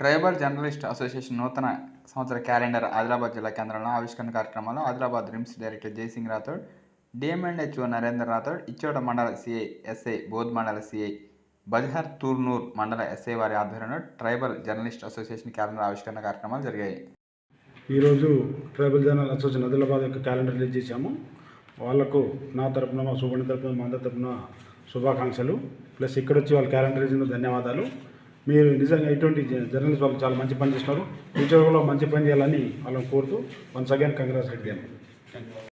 Tribal journalist association నూతన సంవత్సర calendar Adilabad జిల్లా కేంద్రంలో ఆవిష్కరణ కార్యక్రమంలో Adilabad RIMS director Jayasingh Rathod DMHO Narender Rathod Ichoda మండల సిఐ ఎస్ఐ బోధ్ మండల సిఐ బజహర్ తూర్నూర్ మండల ఎస్ఐ వారి ఆధ్వర్యంలో ట్రైబల్ జర్నలిస్ట్ అసోసియేషన్ క్యాలెండర్ ఆవిష్కరణ కార్యక్రమాలు జరిగాయి. ఈరోజు ట్రైబల్ జర్నల్ అసోసియేషన్ ఆదిలాబాద్ యొక్క క్యాలెండర్ రిలీజ్ చేశాము. వాళ్ళకు నా తరపున మా సువర్ణ తరపున మా అందరి తరపున శుభాకాంక్షలు. ప్లస్ ఇక్కడ వచ్చి వాళ్ళ క్యాలెండర్ ఇచ్చిన ధన్యవాదాలు. మీరు నిజంగా ఇటువంటి జ- జర్నలిస్ట్ వాళ్ళు చాలా మంచి పని చేస్తున్నారు ఫ్యూచర్లో మంచి పని చేయాలని వాళ్ళని కోరుతూ వన్స్ అగైన్ కంగ్రాచులేట్